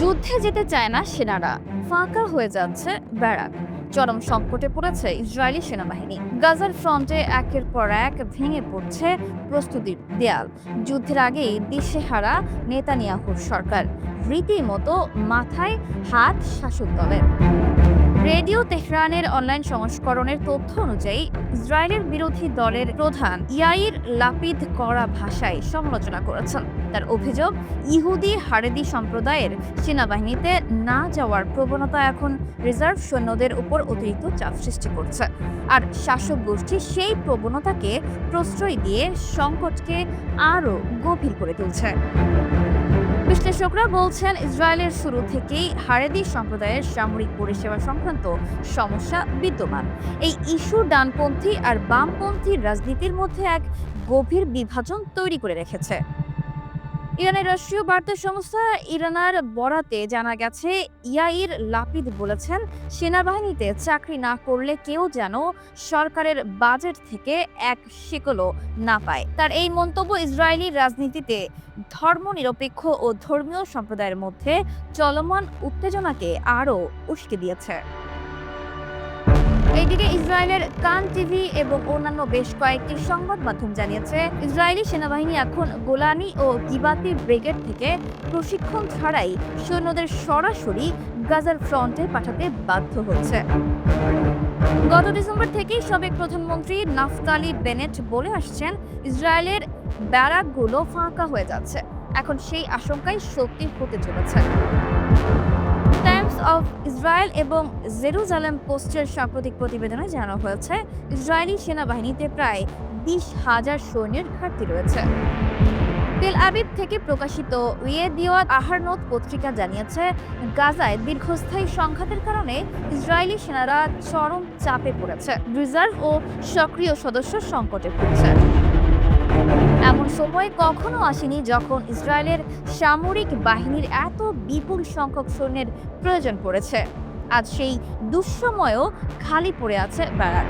যুদ্ধে যেতে চায় না সেনারা। ফাঁকা হয়ে যাচ্ছে ব্যারাক। চরম সংকটে পড়েছে ইসরায়েলি সেনাবাহিনী। গাজার ফ্রন্টে একের পর এক ভেঙে পড়ছে প্রস্তুতির দেয়াল। যুদ্ধের আগেই দিশেহারা নেতানিয়াহুর সরকার। রীতিমতো মাথায় হাত শাসক দলের। রেডিও তেহরানের অনলাইন সংস্করণের তথ্য অনুযায়ী, ইসরায়েলের বিরোধী দলের প্রধান ইয়াইর লাপিদ করা ভাষায় সমালোচনা করেছেন। তার অভিযোগ, ইহুদি হারেদি সম্প্রদায়ের সেনাবাহিনীতে না যাওয়ার প্রবণতা এখন রিজার্ভ সৈন্যদের উপর অতিরিক্ত চাপ সৃষ্টি করছে। আর শাসক গোষ্ঠী সেই প্রবণতাকে প্রশ্রয় দিয়ে সংকটকে আরও গভীর করে তুলছে। বিশ্লেষকরা বলছেন, ইসরায়েলের শুরু থেকেই হারেদি সম্প্রদায়ের সামরিক পরিষেবা সংক্রান্ত সমস্যা বিদ্যমান। এই ইস্যু ডানপন্থী আর বামপন্থী রাজনীতির মধ্যে এক গভীর বিভাজন তৈরি করে রেখেছে। ইরানের রাষ্ট্রীয় বার্তা সংস্থা ইরানার বরাতে জানা গেছে, ইয়াইর লাপিদ বলেছেন, সেনাবাহিনীতে চাকরি না করলে কেউ যেন সরকারের বাজেট থেকে এক শিকলও না পায়। তার এই মন্তব্য ইসরায়েলি রাজনীতিতে ধর্মনিরপেক্ষ ও ধর্মীয় সম্প্রদায়ের মধ্যে চলমান উত্তেজনাকে আরও উস্কে দিয়েছে। এইদিকে ইসরায়েলের কান টিভি এবং অন্যান্য বেশ কয়েকটি সংবাদ মাধ্যম জানিয়েছে, ইসরায়েলি সেনাবাহিনী এখন গোলানি ও গিবাতি ব্রিগেড থেকে প্রশিক্ষণ ছাড়াই সৈন্যদের সরাসরি গাজার ফ্রন্টে পাঠাতে বাধ্য হচ্ছে। গত ডিসেম্বর থেকেই সাবেক প্রধানমন্ত্রী নাফতালি বেনেট বলে আসছেন, ইসরায়েলের ব্যারাকগুলো ফাঁকা হয়ে যাচ্ছে। এখন সেই আশঙ্কাই সত্যি হতে চলেছে। টাইমস অফ ইসরায়েল এবং জেরুজালেম পোস্টের সাম্প্রতিক প্রতিবেদনে জানানো হয়েছে, ইসরায়েলি সেনাবাহিনীতে প্রায় বিশ হাজার সৈন্যের ঘাটতি রয়েছে। তেল আবিব থেকে প্রকাশিত রিয়েদিওয়াত আহারনোত পত্রিকা জানিয়েছে, গাজায় দীর্ঘস্থায়ী সংঘাতের কারণে ইসরায়েলি সেনারা চরম চাপে পড়েছে। রিজার্ভ ও সক্রিয় সদস্য সংকটে পড়ছে। এমন সময় কখনো আসেনি যখন ইসরায়েলের সামরিক বাহিনীর এত বিপুল সংখ্যক সৈন্যের প্রয়োজন পড়েছে। আজ সেই দুঃসময়েও খালি পড়ে আছে ব্যারাক।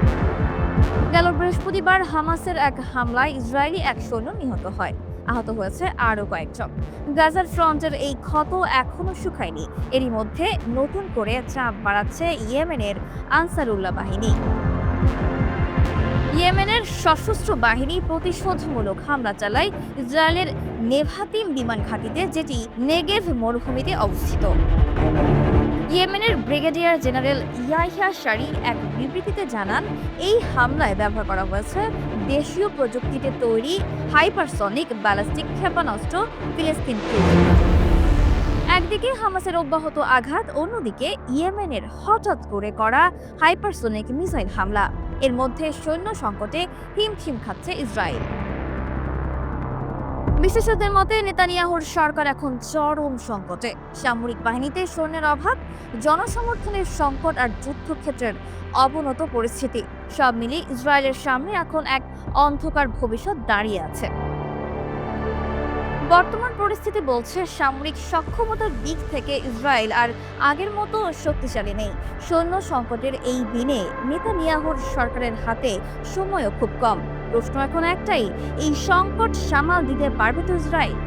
গেল বৃহস্পতিবার হামাসের এক হামলায় ইসরায়েলি এক সৈন্য নিহত হয়। আহত হয়েছে আরও কয়েকজন। গাজার ফ্রন্টের এই ক্ষত এখনও শুকায়নি। এরই মধ্যে নতুন করে চাপ বাড়াচ্ছে ইয়েমেনের আনসারুল্লাহ বাহিনী। ইয়েমেনের সশস্ত্র বাহিনী প্রতিশোধমূলক হামলা চালায় ইসরায়েলের নেভাতিম বিমান ঘাঁটিতে, যেটি নেগেভ মরুভূমিতে অবস্থিত। ইয়েমেনের ব্রিগেডিয়ার জেনারেল ইয়াহিয়া শারি এক বিবৃতিতে জানান, এই হামলায় ব্যবহার করা হয়েছে দেশীয় প্রযুক্তিতে তৈরি হাইপারসনিক ব্যালিস্টিক ক্ষেপণাস্ত্র ফিলিস্তিন একদিকে হামাসের অব্যাহত আঘাত, অন্যদিকে ইয়েমেনের হঠাৎ করে করা হাইপারসোনিক মিসাইল হামলা। এর মধ্যে সৈন্য সংকটে হিমশিম খাচ্ছে ইসরায়েল। বিশেষজ্ঞদের মতে, নেতানিয়াহুর সরকার এখন চরম সংকটে। সামরিক বাহিনীতে সৈন্যের অভাব, জনসমর্থনের সংকট আর যুদ্ধক্ষেত্রের অবনত পরিস্থিতি। সব মিলিয়ে ইসরায়েলের সামনে এখন এক অন্ধকার ভবিষ্যৎ দাঁড়িয়ে আছে। বর্তমান পরিস্থিতি বলছে সামরিক সক্ষমতার দিক থেকে ইসরায়েল আর আগের মতো শক্তিশালী নেই। সৈন্য সংকটের এই দিনে নেতানিয়াহুর সরকারের হাতে সময়ও খুব কম। প্রশ্ন এখন একটাই, এই সংকট সামাল দিতে পারবে তো ইসরায়েল?